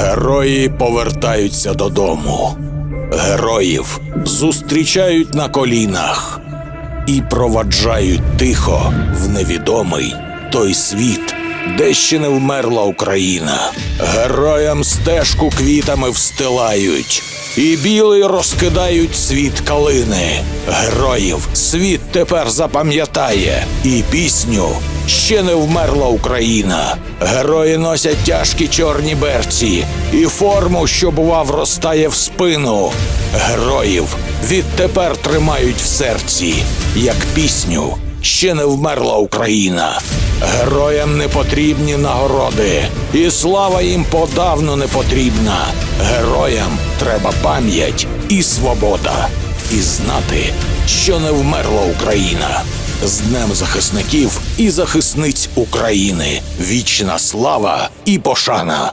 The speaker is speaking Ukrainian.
Герої повертаються додому. Героїв зустрічають на колінах і проваджають тихо в невідомий той світ, де ще не вмерла Україна. Героям стежку квітами встилають. І білий розкидають світ калини. Героїв світ тепер запам'ятає, і пісню ще не вмерла Україна. Герої носять тяжкі чорні берці, і форму, що бува, вростає в спину. Героїв відтепер тримають в серці, як пісню ще не вмерла Україна. Героям не потрібні нагороди, і слава їм подавно не потрібна. Героям треба пам'ять і свобода, і знати, що не вмерла Україна. З Днем захисників і захисниць України. Вічна слава і пошана.